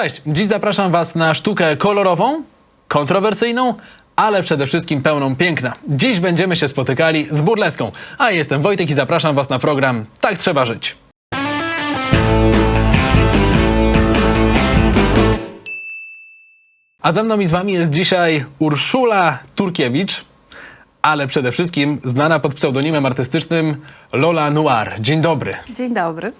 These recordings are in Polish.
Cześć, dziś zapraszam Was na sztukę kolorową, kontrowersyjną, ale przede wszystkim pełną piękna. Dziś będziemy się spotykali z burleską, a jestem Wojtek i zapraszam Was na program Tak Trzeba Żyć. A ze mną i z Wami jest dzisiaj Urszula Turkiewicz, ale przede wszystkim znana pod pseudonimem artystycznym Lola Noir. Dzień dobry. Dzień dobry.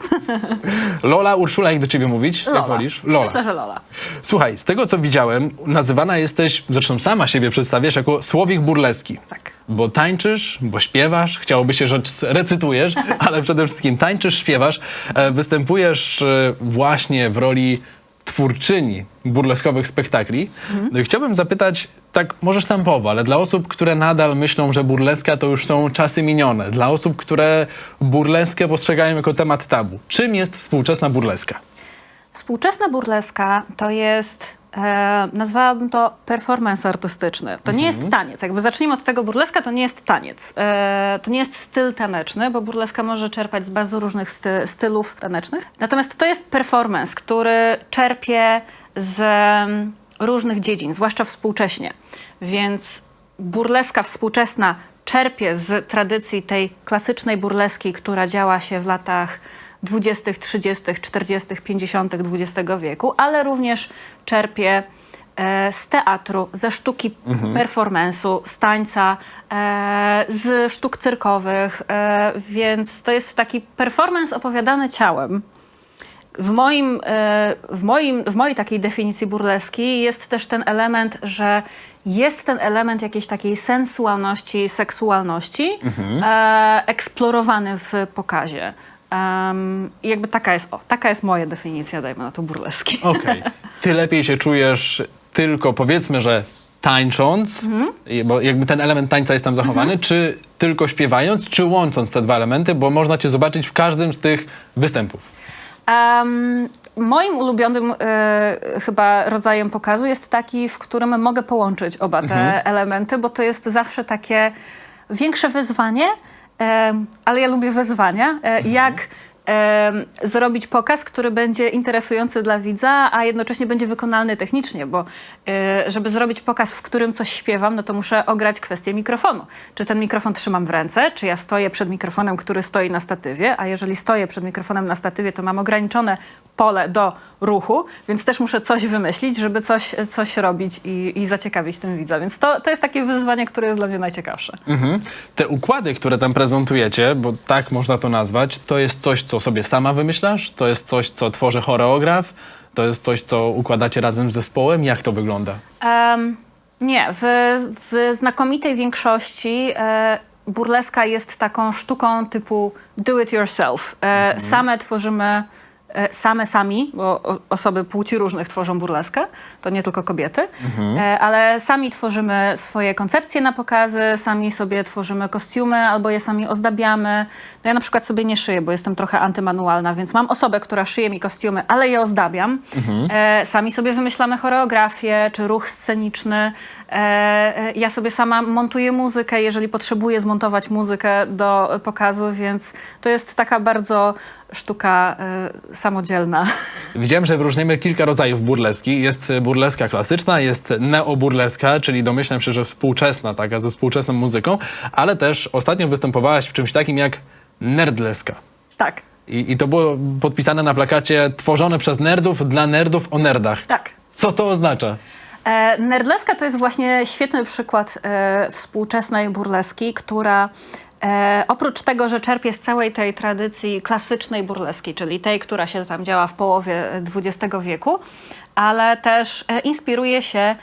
Lola, Urszula, jak do ciebie mówić? Lola. Jak wolisz? Lola. Myślę, że Lola. Słuchaj, z tego co widziałem, nazywana jesteś, zresztą sama siebie przedstawiasz jako słowik burleski. Tak. Bo tańczysz, bo śpiewasz, chciałoby się, że recytujesz, ale przede wszystkim tańczysz, śpiewasz, e, występujesz e, właśnie w roli twórczyni burleskowych spektakli. I chciałbym zapytać, tak może sztampowo, ale dla osób, które nadal myślą, że burleska to już są czasy minione, dla osób, które burleskę postrzegają jako temat tabu. Czym jest współczesna burleska? Współczesna burleska to jest, e, nazwałabym to performance artystyczny. To nie jest taniec. Jakby zacznijmy od tego, burleska to nie jest taniec. E, to nie jest styl taneczny, bo burleska może czerpać z bardzo różnych sty, stylów tanecznych. Natomiast to jest performance, który czerpie z mm, różnych dziedzin, zwłaszcza współcześnie. Więc burleska współczesna czerpie z tradycji tej klasycznej burleski, która działa się w latach 20., 30., 40., 50. XX wieku, ale również czerpie e, z teatru, ze sztuki performance'u, z tańca, e, z sztuk cyrkowych, e, więc to jest taki performance opowiadany ciałem. W, moim, w, moim, w mojej takiej definicji burleski jest też ten element, że jest ten element jakiejś takiej sensualności, seksualności e, eksplorowany w pokazie. Em, I jakby taka jest, o, taka jest moja definicja, dajmy na to burleski. Okej. Ty lepiej się czujesz tylko powiedzmy, że tańcząc, i- bo jakby ten element tańca jest tam zachowany, czy tylko śpiewając, czy łącząc te dwa elementy, bo można cię zobaczyć w każdym z tych występów. Em, moim ulubionym e, chyba rodzajem pokazu jest taki, w którym mogę połączyć oba te elementy, bo to jest zawsze takie większe wyzwanie, ale ja lubię wyzwania. E, Jak zrobić pokaz, który będzie interesujący dla widza, a jednocześnie będzie wykonalny technicznie, bo e, żeby zrobić pokaz, w którym coś śpiewam, no to muszę ograć kwestię mikrofonu. Czy ten mikrofon trzymam w ręce, czy ja stoję przed mikrofonem, który stoi na statywie, a jeżeli stoję przed mikrofonem na statywie, to mam ograniczone pole do ruchu, więc też muszę coś wymyślić, żeby coś, coś robić i, i zaciekawić tym widza. Więc to, to jest takie wyzwanie, które jest dla mnie najciekawsze. Mhm. Te układy, które tam prezentujecie, bo tak można to nazwać, to jest coś, co sobie sama wymyślasz? To jest coś, co tworzy choreograf? To jest coś, co układacie razem z zespołem? Jak to wygląda? Em, nie, w, w znakomitej większości e, burleska jest taką sztuką typu do it yourself. E, Same tworzymy, same sami, bo osoby płci różnych tworzą burleskę, to nie tylko kobiety, e, ale sami tworzymy swoje koncepcje na pokazy, sami sobie tworzymy kostiumy albo je sami ozdabiamy. No ja na przykład sobie nie szyję, bo jestem trochę antymanualna, więc mam osobę, która szyje mi kostiumy, ale je ozdabiam. E, sami sobie wymyślamy choreografię czy ruch sceniczny. E, e, ja sobie sama montuję muzykę, jeżeli potrzebuję zmontować muzykę do pokazu, więc to jest taka bardzo sztuka e, samodzielna. Widziałem, że wyróżniamy kilka rodzajów burleski. Jest burleska klasyczna, jest neoburleska, czyli domyślam się, że współczesna, taka ze współczesną muzyką, ale też ostatnio występowałaś w czymś takim jak nerdleska. tak, I, I to było podpisane na plakacie tworzone przez nerdów dla nerdów o nerdach. tak. Co to oznacza? E, Nerdleska to jest właśnie świetny przykład e, współczesnej burleski, która e, oprócz tego, że czerpie z całej tej tradycji klasycznej burleski, czyli tej, która się tam działa w połowie XX wieku, ale też e, inspiruje się e,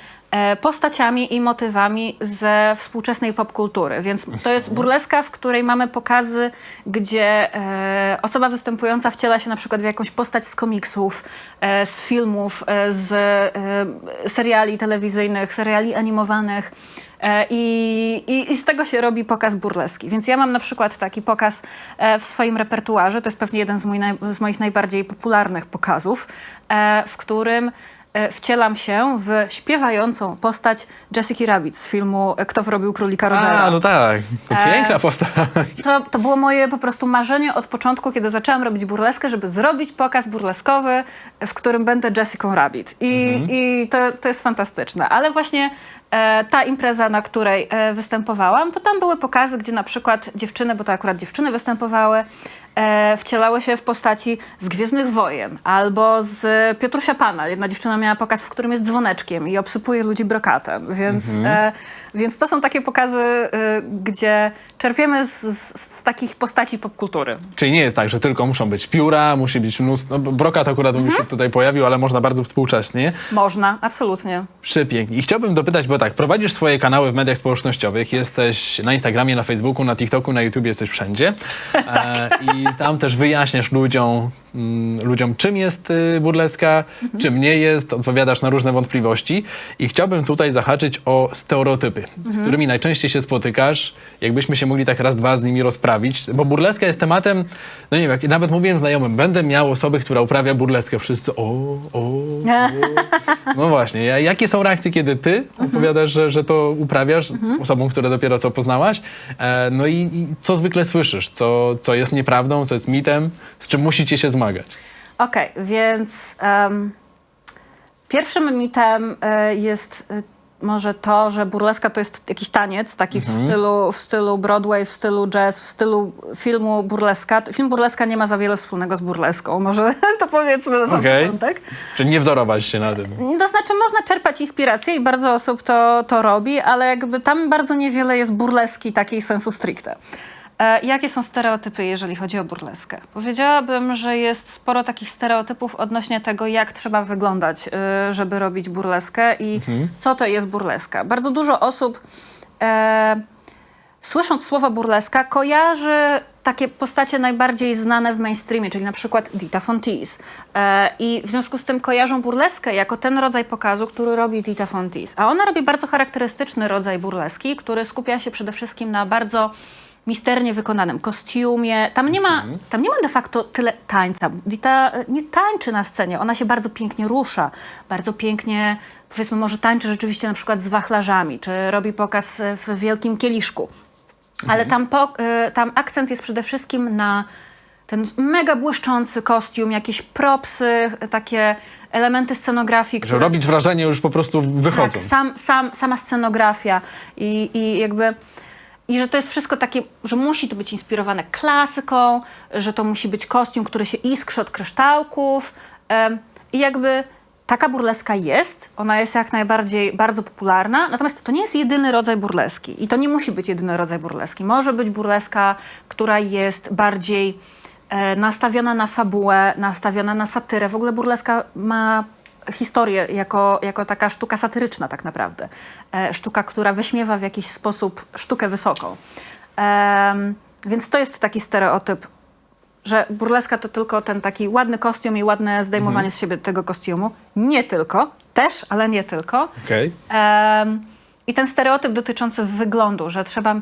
postaciami i motywami ze współczesnej popkultury. Więc to jest burleska, w której mamy pokazy, gdzie e, osoba występująca wciela się na przykład w jakąś postać z komiksów, e, z filmów, e, z e, seriali telewizyjnych, seriali animowanych. E, I, i, I z tego się robi pokaz burleski. Więc ja mam na przykład taki pokaz e, w swoim repertuarze. To jest pewnie jeden z, mój z moich najbardziej popularnych pokazów, e, w którym e, wcielam się w śpiewającą postać Jessica Rabbit z filmu e, Kto wrobił królika Rodera. A, no tak. To E, piękna postać. To, to było moje po prostu marzenie od początku, kiedy zaczęłam robić burleskę, żeby zrobić pokaz burleskowy, w którym będę Jessica Rabbit. I, i to, to jest fantastyczne. Ale właśnie e, ta impreza, na której e, występowałam, to tam były pokazy, gdzie na przykład dziewczyny, bo to akurat dziewczyny występowały, e, wcielały się w postaci z Gwiezdnych Wojen albo z Piotrusia Pana. Jedna dziewczyna miała pokaz, w którym jest dzwoneczkiem i obsypuje ludzi brokatem. Więc, e, więc to są takie pokazy, e, gdzie czerpiemy z, z, z takich postaci popkultury. Czyli nie jest tak, że tylko muszą być pióra, musi być mnóstwo. No, brokat akurat Mhm. już się tutaj pojawił, ale można bardzo współcześnie. Można, absolutnie. Przepięknie. I chciałbym dopytać, bo tak, prowadzisz swoje kanały w mediach społecznościowych, jesteś na Instagramie, na Facebooku, na TikToku, na YouTube, jesteś wszędzie. E, I tam też wyjaśniasz ludziom, mm, ludziom czym jest y, burleska, czym nie jest, odpowiadasz na różne wątpliwości. I chciałbym tutaj zahaczyć o stereotypy, z którymi najczęściej się spotykasz. Jakbyśmy się mogli tak raz, dwa z nimi rozprawić, bo burleska jest tematem, no nie wiem, jak nawet mówiłem znajomym, będę miał osobę, która uprawia burleskę, wszyscy o, o, o. No właśnie, ja- jakie są reakcje, kiedy ty opowiadasz, że, że to uprawiasz osobom, które dopiero co poznałaś? E, no i, i co zwykle słyszysz? Co, co jest nieprawdą, co jest mitem, z czym musicie się zmagać? Okej, więc em, pierwszym mitem e, jest e, może to, że burleska to jest jakiś taniec, taki w, stylu, w stylu Broadway, w stylu jazz, w stylu filmu burleska. Film burleska nie ma za wiele wspólnego z burleską, może to powiedzmy na sam Okej. początek. Czy nie wzorować się na tym? To znaczy można czerpać inspirację i bardzo osób to, to robi, ale jakby tam bardzo niewiele jest burleski takiej sensu stricte. E, jakie są stereotypy, jeżeli chodzi o burleskę? Powiedziałabym, że jest sporo takich stereotypów odnośnie tego, jak trzeba wyglądać, y, żeby robić burleskę i co to jest burleska. Bardzo dużo osób e, słysząc słowo burleska, kojarzy takie postacie najbardziej znane w mainstreamie, czyli na przykład Dita Von Teese. E, I w związku z tym kojarzą burleskę jako ten rodzaj pokazu, który robi Dita Von Teese. A ona robi bardzo charakterystyczny rodzaj burleski, który skupia się przede wszystkim na bardzo misternie wykonanym kostiumie. Tam nie ma, tam nie ma de facto tyle tańca. Dita e, nie tańczy na scenie, ona się bardzo pięknie rusza, bardzo pięknie, powiedzmy, może tańczy rzeczywiście na przykład z wachlarzami, czy robi pokaz e, w wielkim kieliszku. Ale tam, po, y, tam akcent jest przede wszystkim na ten mega błyszczący kostium, jakieś propsy, takie elementy scenografii, Że które... robić wrażenie już po prostu wychodzą. Tak, sam, sam, sama scenografia i, i jakby... I że to jest wszystko takie, że musi to być inspirowane klasyką, że to musi być kostium, który się iskrzy od kryształków. I jakby taka burleska jest, ona jest jak najbardziej bardzo popularna, natomiast to nie jest jedyny rodzaj burleski. I to nie musi być jedyny rodzaj burleski. Może być burleska, która jest bardziej e, nastawiona na fabułę, nastawiona na satyrę. W ogóle burleska ma historię jako, jako taka sztuka satyryczna tak naprawdę. E, sztuka, która wyśmiewa w jakiś sposób sztukę wysoką. Więc to jest taki stereotyp, że burleska to tylko ten taki ładny kostium i ładne zdejmowanie z siebie tego kostiumu. Nie tylko, też, ale nie tylko. Em, I ten stereotyp dotyczący wyglądu, że trzeba.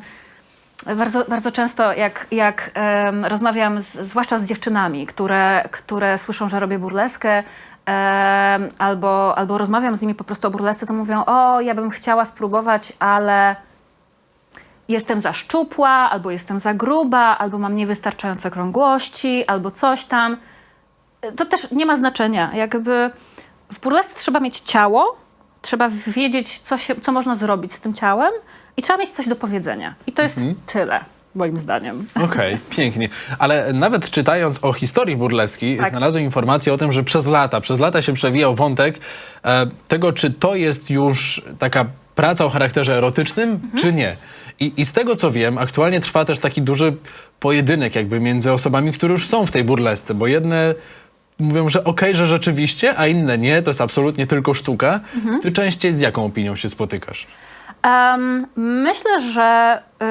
Bardzo, bardzo często, jak, jak em, rozmawiam, z, zwłaszcza z dziewczynami, które, które słyszą, że robię burleskę, albo, albo rozmawiam z nimi po prostu o burlesce, to mówią: O, ja bym chciała spróbować, ale jestem za szczupła, albo jestem za gruba, albo mam niewystarczające krągłości, albo coś tam. To też nie ma znaczenia. Jakby w burlesce trzeba mieć ciało, trzeba wiedzieć, co, się, co można zrobić z tym ciałem i trzeba mieć coś do powiedzenia. I to jest tyle, moim zdaniem. Okej, pięknie. Ale nawet czytając o historii burleski, Tak. znalazłem informację o tym, że przez lata, przez lata się przewijał wątek e, tego, czy to jest już taka praca o charakterze erotycznym, czy nie. I, I z tego co wiem, aktualnie trwa też taki duży pojedynek jakby między osobami, które już są w tej burlesce, bo jedne mówią, że okej, że rzeczywiście, a inne nie, to jest absolutnie tylko sztuka. Ty częściej z jaką opinią się spotykasz? Em, myślę, że y,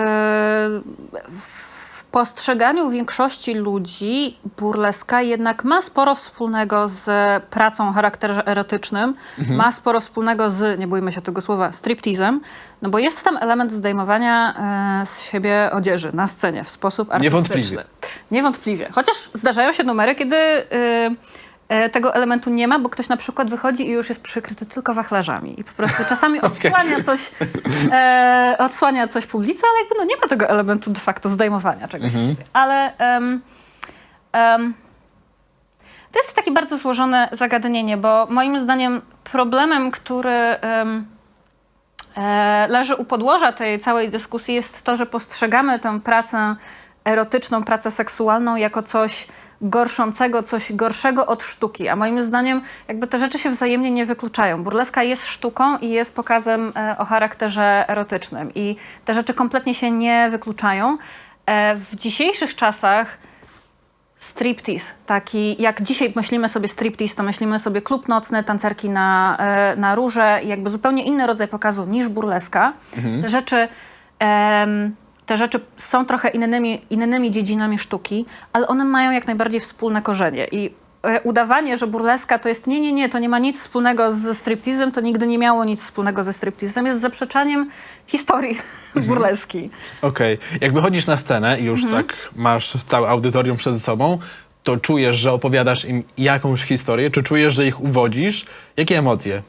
w postrzeganiu większości ludzi burleska jednak ma sporo wspólnego z pracą o charakterze erotycznym, ma sporo wspólnego z, nie bójmy się tego słowa, striptizem, no bo jest tam element zdejmowania e, z siebie odzieży na scenie w sposób artystyczny. Niewątpliwie. Niewątpliwie. Chociaż zdarzają się numery, kiedy y, e, tego elementu nie ma, bo ktoś na przykład wychodzi i już jest przykryty tylko wachlarzami i po prostu czasami odsłania coś, e, odsłania coś publice, ale jakby no nie ma tego elementu de facto zdejmowania czegoś. siebie. Ale em, em, to jest takie bardzo złożone zagadnienie, bo moim zdaniem problemem, który em, e, leży u podłoża tej całej dyskusji jest to, że postrzegamy tę pracę erotyczną, pracę seksualną jako coś gorszącego, coś gorszego od sztuki. A moim zdaniem jakby te rzeczy się wzajemnie nie wykluczają. Burleska jest sztuką i jest pokazem e, o charakterze erotycznym. I te rzeczy kompletnie się nie wykluczają. E, w dzisiejszych czasach striptease, taki jak dzisiaj myślimy sobie striptease, to myślimy sobie klub nocny, tancerki na, e, na róże jakby zupełnie inny rodzaj pokazu niż burleska. Te rzeczy... em, te rzeczy są trochę innymi, innymi dziedzinami sztuki, ale one mają jak najbardziej wspólne korzenie. I e, udawanie, że burleska to jest nie, nie, nie, to nie ma nic wspólnego ze striptizem, to nigdy nie miało nic wspólnego ze striptizem, jest zaprzeczaniem historii burleski. Okej. Jak wychodzisz na scenę i już Mhm. tak masz całe audytorium przed sobą, to czujesz, że opowiadasz im jakąś historię, czy czujesz, że ich uwodzisz? Jakie emocje?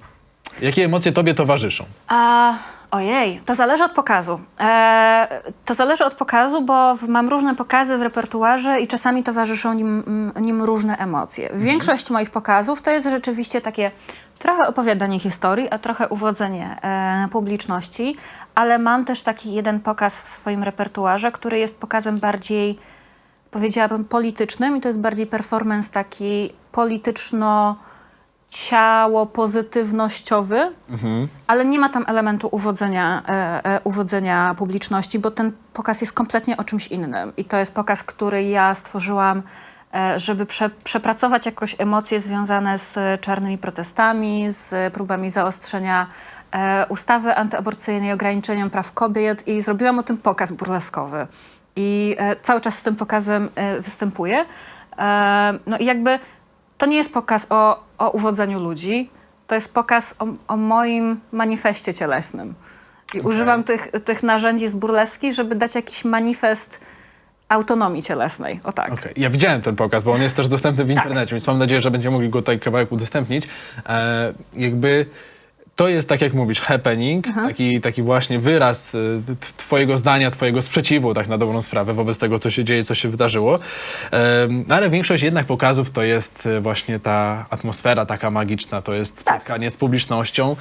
Jakie emocje tobie towarzyszą? A, ojej, to zależy od pokazu. E, to zależy od pokazu, bo w, mam różne pokazy w repertuarze i czasami towarzyszą nim, mm, nim różne emocje. Większość moich pokazów to jest rzeczywiście takie trochę opowiadanie historii, a trochę uwodzenie e, publiczności, ale mam też taki jeden pokaz w swoim repertuarze, który jest pokazem bardziej powiedziałabym politycznym i to jest bardziej performance taki polityczno ciało pozytywnościowy, ale nie ma tam elementu uwodzenia, e, e, uwodzenia publiczności, bo ten pokaz jest kompletnie o czymś innym. I to jest pokaz, który ja stworzyłam, e, żeby prze, przepracować jakoś emocje związane z czarnymi protestami, z próbami zaostrzenia e, ustawy antyaborcyjnej, ograniczeniem praw kobiet i zrobiłam o tym pokaz burleskowy. I e, cały czas z tym pokazem e, występuję. E, no i jakby to nie jest pokaz o, o uwodzeniu ludzi, to jest pokaz o, o moim manifestie cielesnym. I używam tych, tych narzędzi z burleski, żeby dać jakiś manifest autonomii cielesnej. O tak. Okej, Ja widziałem ten pokaz, bo on jest też dostępny w internecie, więc mam nadzieję, że będziemy mogli go tutaj kawałek udostępnić. E, jakby to jest, tak jak mówisz, happening, taki, taki właśnie wyraz y, t- twojego zdania, twojego sprzeciwu, tak na dobrą sprawę, wobec tego, co się dzieje, co się wydarzyło. Em, ale większość jednak pokazów to jest y, właśnie ta atmosfera taka magiczna, to jest Tak. spotkanie z publicznością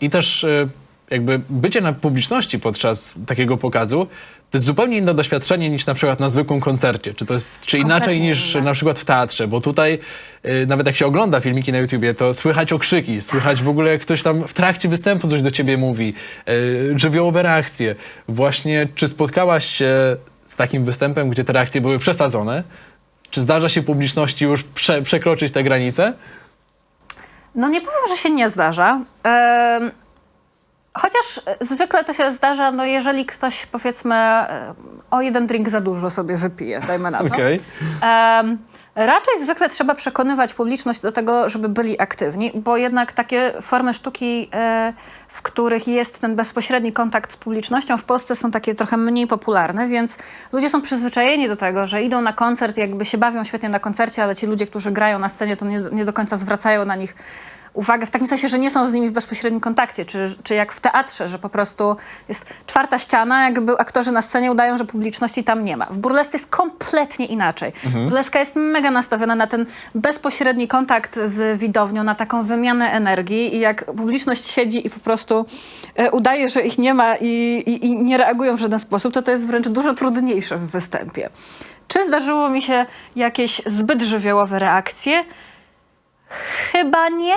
i też y, jakby bycie na publiczności podczas takiego pokazu to jest zupełnie inne doświadczenie niż na przykład na zwykłym koncercie, czy to jest, czy inaczej Kompletnie niż inne. na przykład w teatrze, bo tutaj y, nawet jak się ogląda filmiki na YouTubie, to słychać okrzyki, słychać w ogóle jak ktoś tam w trakcie występu coś do ciebie mówi, y, żywiołowe reakcje. Właśnie, czy spotkałaś się z takim występem, gdzie te reakcje były przesadzone? Czy zdarza się publiczności już prze, przekroczyć te granice? No nie powiem, że się nie zdarza. Chociaż e, zwykle to się zdarza, no jeżeli ktoś powiedzmy e, o jeden drink za dużo sobie wypije, dajmy na to. Okej. Em, raczej zwykle trzeba przekonywać publiczność do tego, żeby byli aktywni, bo jednak takie formy sztuki, e, w których jest ten bezpośredni kontakt z publicznością, w Polsce są takie trochę mniej popularne, więc ludzie są przyzwyczajeni do tego, że idą na koncert, jakby się bawią świetnie na koncercie, ale ci ludzie, którzy grają na scenie, to nie, nie do końca zwracają na nich uwagę w takim sensie, że nie są z nimi w bezpośrednim kontakcie, czy, czy jak w teatrze, że po prostu jest czwarta ściana, jakby aktorzy na scenie udają, że publiczności tam nie ma. W burlesce jest kompletnie inaczej. Burleska jest mega nastawiona na ten bezpośredni kontakt z widownią, na taką wymianę energii i jak publiczność siedzi i po prostu e, udaje, że ich nie ma i, i, i nie reagują w żaden sposób, to to jest wręcz dużo trudniejsze w występie. Czy zdarzyło mi się jakieś zbyt żywiołowe reakcje? Chyba nie.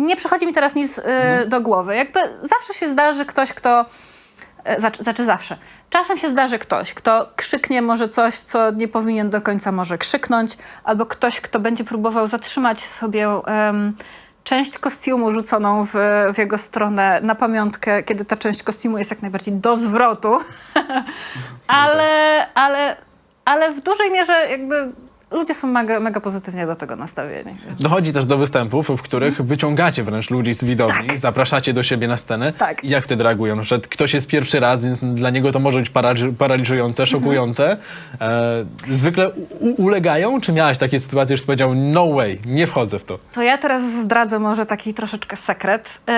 Nie przychodzi mi teraz nic y, do głowy. Jakby zawsze się zdarzy ktoś, kto. y, Znaczy, znaczy zawsze. Czasem się zdarzy ktoś, kto krzyknie może coś, co nie powinien do końca może krzyknąć, albo ktoś, kto będzie próbował zatrzymać sobie em, część kostiumu rzuconą w, w jego stronę na pamiątkę, kiedy ta część kostiumu jest jak najbardziej do zwrotu. ale, ale, ale w dużej mierze jakby ludzie są mega, mega pozytywnie do tego nastawieni. Dochodzi też do występów, w których wyciągacie wręcz ludzi z widowni, zapraszacie do siebie na scenę. Tak. I jak wtedy reagują? Że ktoś jest pierwszy raz, więc dla niego to może być paraliż- paraliżujące, szokujące. E, zwykle u- ulegają? Czy miałaś takie sytuacje, że powiedział no way, nie wchodzę w to? To ja teraz zdradzę może taki troszeczkę sekret, e,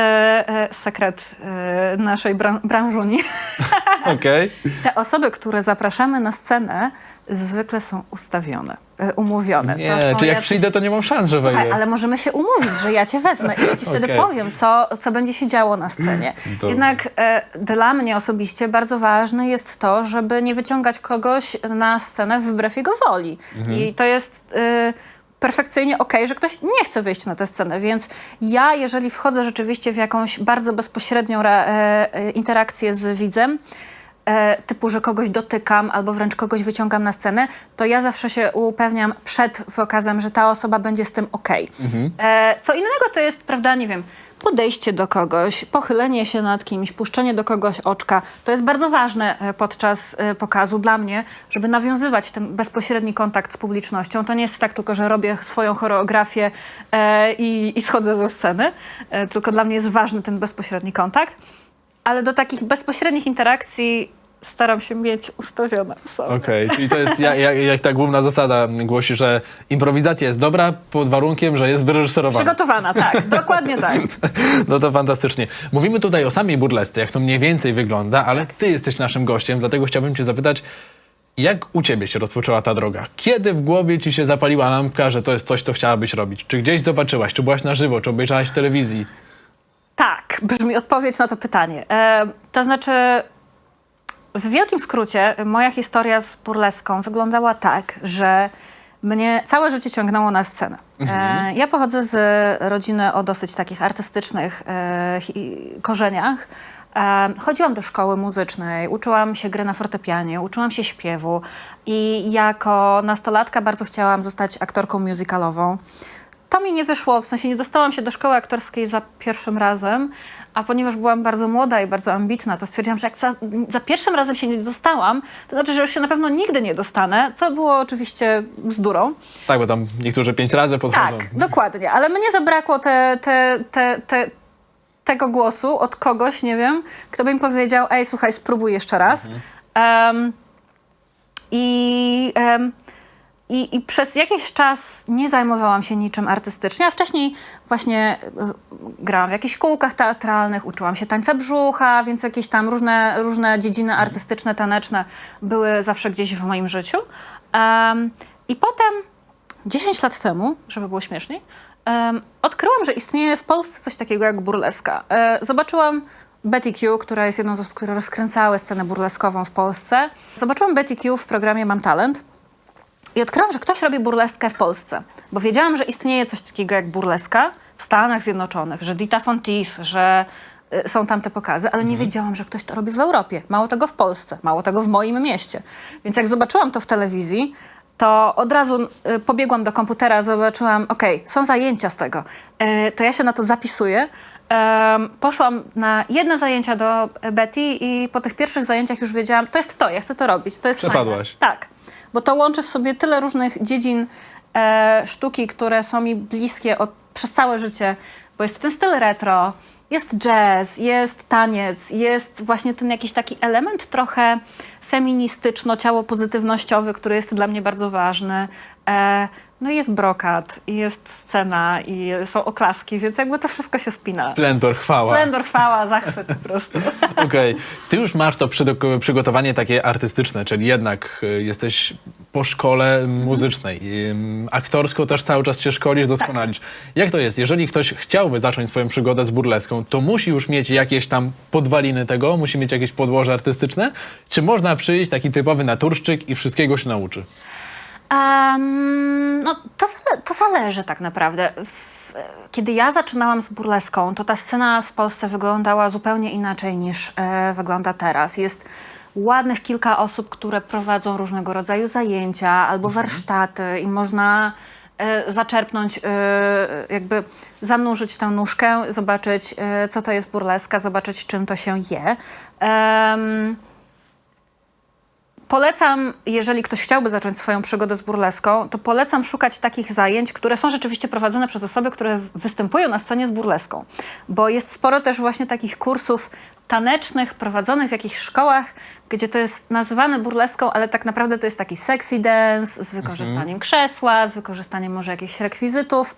e, sekret e, naszej bran- branżuni. Okej. Te osoby, które zapraszamy na scenę, zwykle są ustawione, e, umówione. Nie, to są czy jak jacyś- przyjdę, to nie mam szans, że Słuchaj, wejdę. ale możemy się umówić, że ja cię wezmę i ja ci wtedy Okej. powiem, co, co będzie się działo na scenie. Jednak e, dla mnie osobiście bardzo ważne jest to, żeby nie wyciągać kogoś na scenę wbrew jego woli. Mhm. I to jest e, perfekcyjnie okej, że ktoś nie chce wyjść na tę scenę, więc ja, jeżeli wchodzę rzeczywiście w jakąś bardzo bezpośrednią re, e, e, interakcję z widzem, e, typu, że kogoś dotykam albo wręcz kogoś wyciągam na scenę, to ja zawsze się upewniam przed pokazem, że ta osoba będzie z tym okej. E, co innego to jest, prawda, nie wiem, podejście do kogoś, pochylenie się nad kimś, puszczenie do kogoś oczka. To jest bardzo ważne e, podczas e, pokazu dla mnie, żeby nawiązywać ten bezpośredni kontakt z publicznością. To nie jest tak tylko, że robię swoją choreografię e, i, i schodzę ze sceny, e, tylko dla mnie jest ważny ten bezpośredni kontakt. Ale do takich bezpośrednich interakcji staram się mieć ustawione osoby. Okej, czyli to jest jak, ta główna zasada głosi, że improwizacja jest dobra pod warunkiem, że jest wyreżyserowana. Przygotowana, tak, dokładnie tak. No to fantastycznie. Mówimy tutaj o samej burlesce, jak to mniej więcej wygląda, ale ty jesteś naszym gościem, dlatego chciałbym cię zapytać, jak u ciebie się rozpoczęła ta droga? Kiedy w głowie ci się zapaliła lampka, że to jest coś, co chciałabyś robić? Czy gdzieś zobaczyłaś, czy byłaś na żywo, czy obejrzałaś w telewizji? Tak, brzmi odpowiedź na to pytanie. E, to znaczy, w wielkim skrócie, moja historia z burleską wyglądała tak, że mnie całe życie ciągnęło na scenę. E, ja pochodzę z rodziny o dosyć takich artystycznych e, hi- korzeniach. E, chodziłam do szkoły muzycznej, uczyłam się gry na fortepianie, uczyłam się śpiewu i jako nastolatka bardzo chciałam zostać aktorką musicalową. To mi nie wyszło, w sensie nie dostałam się do szkoły aktorskiej za pierwszym razem, a ponieważ byłam bardzo młoda i bardzo ambitna, to stwierdziłam, że jak za, za pierwszym razem się nie dostałam, to znaczy, że już się na pewno nigdy nie dostanę, co było oczywiście bzdurą. Tak, bo tam niektórzy pięć razy podchodzą. Tak, dokładnie, ale mnie zabrakło te, te, te, te, tego głosu od kogoś, nie wiem, kto by mi powiedział, ej, słuchaj, spróbuj jeszcze raz. Em, I... em, i, I przez jakiś czas nie zajmowałam się niczym artystycznie, a wcześniej właśnie y, grałam w jakichś kółkach teatralnych, uczyłam się tańca brzucha, więc jakieś tam różne, różne dziedziny artystyczne, taneczne były zawsze gdzieś w moim życiu. Em, I potem 10 lat temu, żeby było śmieszniej, em, odkryłam, że istnieje w Polsce coś takiego jak burleska. E, zobaczyłam Betty Q, która jest jedną z osób, które rozkręcały scenę burleskową w Polsce. Zobaczyłam Betty Q w programie Mam Talent. I odkryłam, że ktoś robi burleskę w Polsce, bo wiedziałam, że istnieje coś takiego jak burleska w Stanach Zjednoczonych, że Dita Von Teese, że y, są tam te pokazy, ale nie wiedziałam, że ktoś to robi w Europie. Mało tego w Polsce, mało tego w moim mieście. Więc jak zobaczyłam to w telewizji, to od razu y, pobiegłam do komputera, zobaczyłam, okej, są zajęcia z tego, Y, to ja się na to zapisuję. Em, poszłam na jedne zajęcia do Betty i po tych pierwszych zajęciach już wiedziałam, to jest to, ja chcę to robić, to jest fajne. Przepadłaś. Tak, bo to łączy w sobie tyle różnych dziedzin e, sztuki, które są mi bliskie od, przez całe życie, bo jest ten styl retro, jest jazz, jest taniec, jest właśnie ten jakiś taki element trochę feministyczno-ciało pozytywnościowy, który jest dla mnie bardzo ważny. E, no jest brokat, i jest scena, i są oklaski, więc jakby to wszystko się spina. Splendor, chwała. Splendor, chwała, zachwyt po prostu. Okej. Ty już masz to przygotowanie takie artystyczne, czyli jednak y, jesteś po szkole muzycznej. Ym, Aktorsko też cały czas się szkolisz, doskonalisz. Jak to jest? Jeżeli ktoś chciałby zacząć swoją przygodę z burleską, to musi już mieć jakieś tam podwaliny tego, musi mieć jakieś podłoże artystyczne? Czy można przyjść taki typowy naturszczyk i wszystkiego się nauczy? Em, no, to, to zależy tak naprawdę. W, kiedy ja zaczynałam z burleską, to ta scena w Polsce wyglądała zupełnie inaczej niż e, wygląda teraz. Jest ładnych kilka osób, które prowadzą różnego rodzaju zajęcia albo warsztaty i można e, zaczerpnąć, e, jakby zanurzyć tę nóżkę, zobaczyć, e, co to jest burleska, zobaczyć, czym to się je. Em, polecam, jeżeli ktoś chciałby zacząć swoją przygodę z burleską, to polecam szukać takich zajęć, które są rzeczywiście prowadzone przez osoby, które występują na scenie z burleską. Bo jest sporo też właśnie takich kursów tanecznych prowadzonych w jakichś szkołach, gdzie to jest nazywane burleską, ale tak naprawdę to jest taki sexy dance z wykorzystaniem krzesła, z wykorzystaniem może jakichś rekwizytów.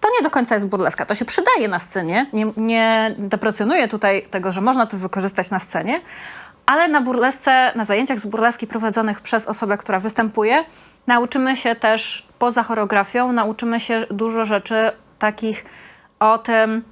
To nie do końca jest burleska. To się przydaje na scenie. Nie, nie deprecjonuję tutaj tego, że można to wykorzystać na scenie, ale na burlesce, na zajęciach z burleski prowadzonych przez osobę, która występuje, nauczymy się też poza choreografią, nauczymy się dużo rzeczy takich o tym,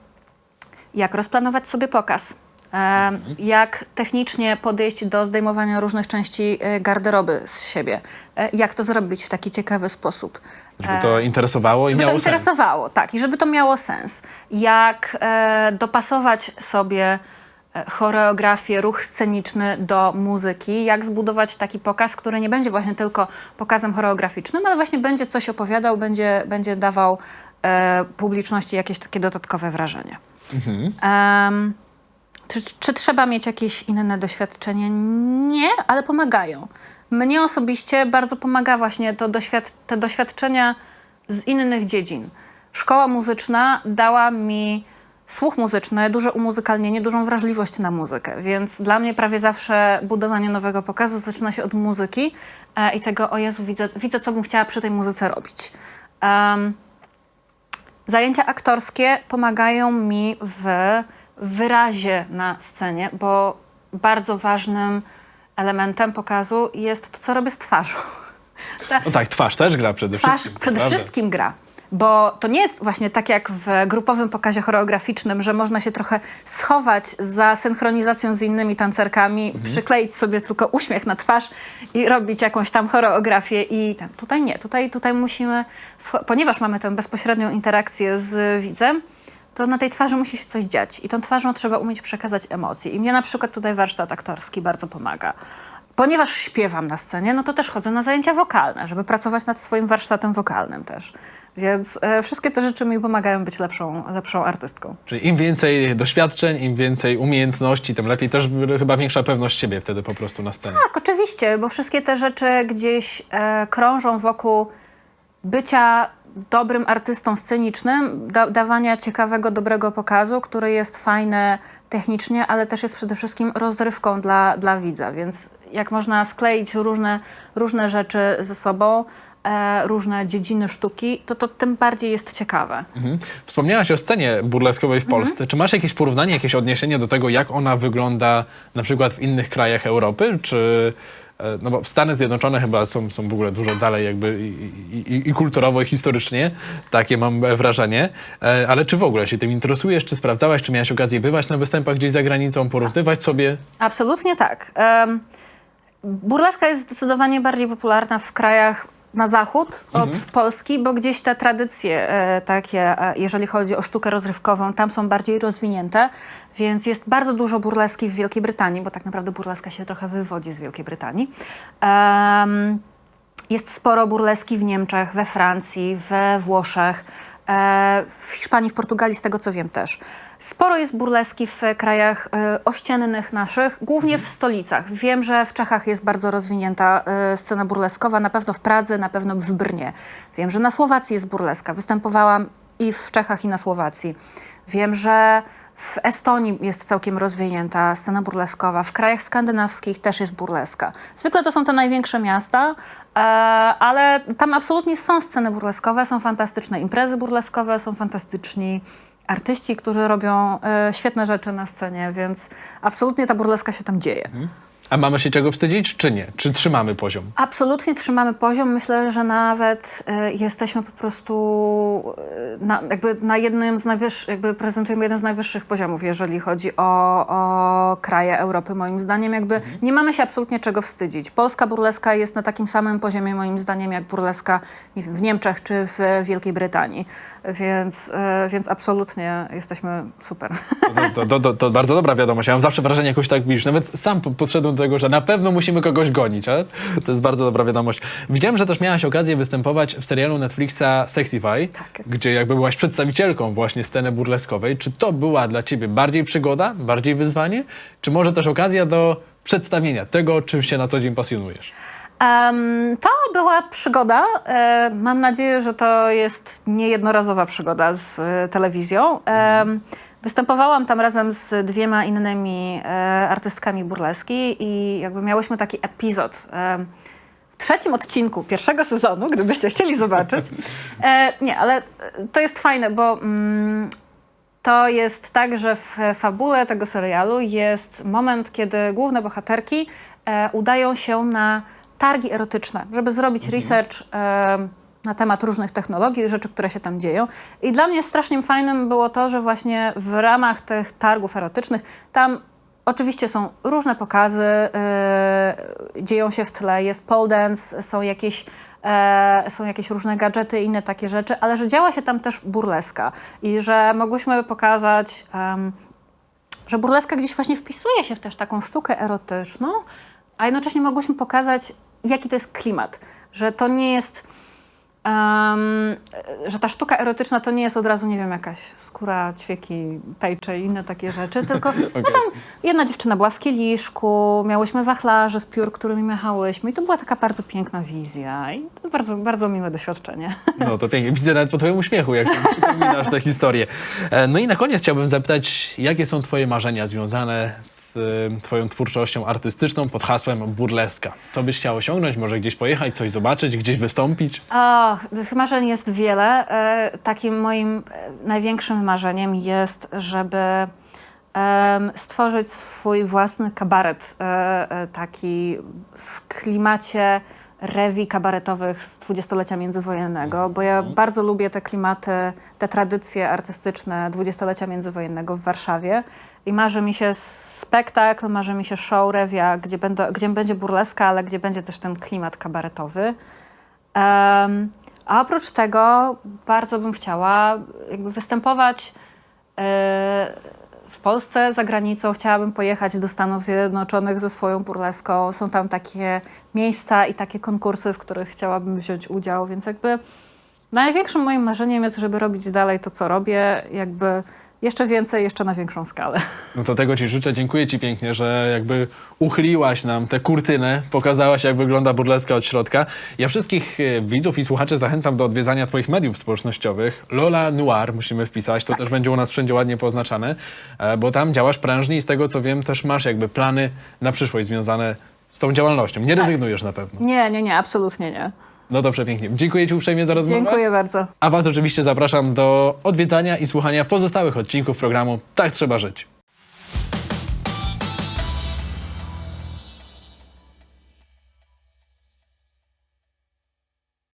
jak rozplanować sobie pokaz, e, jak technicznie podejść do zdejmowania różnych części e, garderoby z siebie, e, jak to zrobić w taki ciekawy sposób. Żeby to interesowało i Żeby miało to sens. interesowało, tak, i żeby to miało sens. Jak e, dopasować sobie e, choreografię, ruch sceniczny do muzyki, jak zbudować taki pokaz, który nie będzie właśnie tylko pokazem choreograficznym, ale właśnie będzie coś opowiadał, będzie, będzie dawał e, publiczności jakieś takie dodatkowe wrażenie. Em, czy, czy trzeba mieć jakieś inne doświadczenie? Nie, ale pomagają. Mnie osobiście bardzo pomaga właśnie to doświad- te doświadczenia z innych dziedzin. Szkoła muzyczna dała mi słuch muzyczny, duże umuzykalnienie, dużą wrażliwość na muzykę, więc dla mnie prawie zawsze budowanie nowego pokazu zaczyna się od muzyki e, i tego, o Jezu, widzę, widzę, co bym chciała przy tej muzyce robić. Em, Zajęcia aktorskie pomagają mi w wyrazie na scenie, bo bardzo ważnym elementem pokazu jest to, co robię z twarzą. Ta No tak, twarz też gra przede twarz wszystkim. przede prawda? wszystkim gra. Bo to nie jest właśnie tak jak w grupowym pokazie choreograficznym, że można się trochę schować za synchronizacją z innymi tancerkami, Mhm. przykleić sobie tylko uśmiech na twarz i robić jakąś tam choreografię. I ten. tutaj nie, tutaj, tutaj musimy, ponieważ mamy tę bezpośrednią interakcję z widzem, to na tej twarzy musi się coś dziać i tą twarzą trzeba umieć przekazać emocje. I mnie na przykład tutaj warsztat aktorski bardzo pomaga. Ponieważ śpiewam na scenie, no to też chodzę na zajęcia wokalne, żeby pracować nad swoim warsztatem wokalnym też. Więc e, wszystkie te rzeczy mi pomagają być lepszą, lepszą artystką. Czyli im więcej doświadczeń, im więcej umiejętności, tym lepiej. Też chyba większa pewność siebie wtedy po prostu na scenie. Tak, oczywiście, bo wszystkie te rzeczy gdzieś e, krążą wokół bycia dobrym artystą scenicznym, da, dawania ciekawego, dobrego pokazu, który jest fajny technicznie, ale też jest przede wszystkim rozrywką dla, dla widza. Więc jak można skleić różne, różne rzeczy ze sobą, e, różne dziedziny sztuki, to to tym bardziej jest ciekawe. Mhm. Wspomniałaś o scenie burleskowej w Mhm. Polsce. Czy masz jakieś porównanie, jakieś odniesienie do tego, jak ona wygląda na przykład w innych krajach Europy? Czy, e, no bo Stany Zjednoczone chyba są, są w ogóle dużo dalej jakby i, i, i kulturowo, i historycznie. Takie mam e, wrażenie. E, Ale czy w ogóle się tym interesujesz? Czy sprawdzałaś? Czy miałaś okazję bywać na występach gdzieś za granicą, porównywać sobie? Absolutnie tak. Em, burleska jest zdecydowanie bardziej popularna w krajach na zachód od Polski, bo gdzieś te tradycje e, takie, e, jeżeli chodzi o sztukę rozrywkową, tam są bardziej rozwinięte, więc jest bardzo dużo burleski w Wielkiej Brytanii, bo tak naprawdę burleska się trochę wywodzi z Wielkiej Brytanii. Em, jest sporo burleski w Niemczech, we Francji, we Włoszech, e, w Hiszpanii, w Portugalii, z tego co wiem też. Sporo jest burleski w krajach e, ościennych naszych, głównie w stolicach. Wiem, że w Czechach jest bardzo rozwinięta e, scena burleskowa, na pewno w Pradze, na pewno w Brnie. Wiem, że na Słowacji jest burleska. Występowałam i w Czechach, i na Słowacji. Wiem, że w Estonii jest całkiem rozwinięta scena burleskowa, w krajach skandynawskich też jest burleska. Zwykle to są te największe miasta, e, ale tam absolutnie są sceny burleskowe, są fantastyczne imprezy burleskowe, są fantastyczni artyści, którzy robią e, świetne rzeczy na scenie, więc absolutnie ta burleska się tam dzieje. A mamy się czego wstydzić, czy nie? Czy trzymamy poziom? Absolutnie trzymamy poziom. Myślę, że nawet e, jesteśmy po prostu e, na, jakby na jednym z najwyższych, jakby prezentujemy jeden z najwyższych poziomów, jeżeli chodzi o, o kraje Europy, moim zdaniem. Jakby nie mamy się absolutnie czego wstydzić. Polska burleska jest na takim samym poziomie, moim zdaniem, jak burleska wiem, w Niemczech czy w Wielkiej Brytanii. Więc, e, więc absolutnie jesteśmy super. To, to, to, to bardzo dobra wiadomość. Ja mam zawsze wrażenie jakoś tak, widzisz, nawet sam po- podszedłem do tego, że na pewno musimy kogoś gonić, ale to jest bardzo dobra wiadomość. Widziałem, że też miałaś okazję występować w serialu Netflixa Sexify, Tak. gdzie jakby byłaś przedstawicielką właśnie sceny burleskowej. Czy to była dla ciebie bardziej przygoda, bardziej wyzwanie, czy może też okazja do przedstawienia tego, czym się na co dzień pasjonujesz? To była przygoda. E, mam nadzieję, że to jest niejednorazowa przygoda z e, telewizją. Występowałam tam razem z dwiema innymi e, artystkami burleski i jakby miałyśmy taki epizod. w trzecim odcinku pierwszego sezonu, gdybyście chcieli zobaczyć. Nie, ale to jest fajne, bo mm, to jest tak, że w fabule tego serialu jest moment, kiedy główne bohaterki udają się na targi erotyczne, żeby zrobić research e, na temat różnych technologii, rzeczy, które się tam dzieją. I dla mnie strasznie fajnym było to, że właśnie w ramach tych targów erotycznych tam Oczywiście są różne pokazy, yy, dzieją się w tle, jest pole dance, są jakieś, e, są jakieś różne gadżety i inne takie rzeczy, ale że działa się tam też burleska i że mogłyśmy pokazać, że burleska gdzieś właśnie wpisuje się w też taką sztukę erotyczną, a jednocześnie mogłyśmy pokazać, jaki to jest klimat, że to nie jest... em, że ta sztuka erotyczna to nie jest od razu, nie wiem, jakaś skóra, ćwieki, pejcze i inne takie rzeczy, tylko no tam jedna dziewczyna była w kieliszku, miałyśmy wachlarze z piór, którymi machałyśmy i to była taka bardzo piękna wizja i to bardzo, bardzo miłe doświadczenie. No to pięknie. Widzę nawet po twoim uśmiechu, jak sobie przypominasz tę historię. E, No i na koniec chciałbym zapytać, jakie są twoje marzenia związane z e, twoją twórczością artystyczną pod hasłem burleska? Co byś chciał osiągnąć? Może gdzieś pojechać, coś zobaczyć, gdzieś wystąpić? O, tych marzeń jest wiele. E, Takim moim e, największym marzeniem jest, żeby em, stworzyć swój własny kabaret, e, e, taki w klimacie rewi kabaretowych z dwudziestolecia międzywojennego, bo ja bardzo lubię te klimaty, te tradycje artystyczne dwudziestolecia międzywojennego w Warszawie i marzy mi się spektakl, marzy mi się show rewia, gdzie, gdzie będzie burleska, ale gdzie będzie też ten klimat kabaretowy. Em, a oprócz tego bardzo bym chciała jakby występować e, w Polsce, za granicą. Chciałabym pojechać do Stanów Zjednoczonych ze swoją burleską. Są tam takie miejsca i takie konkursy, w których chciałabym wziąć udział, więc jakby największym moim marzeniem jest, żeby robić dalej to, co robię, jakby jeszcze więcej, jeszcze na większą skalę. No to tego ci życzę. Dziękuję ci pięknie, że jakby uchyliłaś nam tę kurtynę, pokazałaś jak wygląda burleska od środka. Ja wszystkich e, widzów i słuchaczy zachęcam do odwiedzania twoich mediów społecznościowych. Lola Noir musimy wpisać, to też będzie u nas wszędzie ładnie poznaczane, e, bo tam działasz prężnie i z tego co wiem też masz jakby plany na przyszłość związane z tą działalnością. Nie rezygnujesz na pewno. Nie, nie, nie, absolutnie nie. No dobrze, pięknie. Dziękuję ci uprzejmie za rozmowę. Dziękuję bardzo. A was oczywiście zapraszam do odwiedzania i słuchania pozostałych odcinków programu Tak Trzeba Żyć.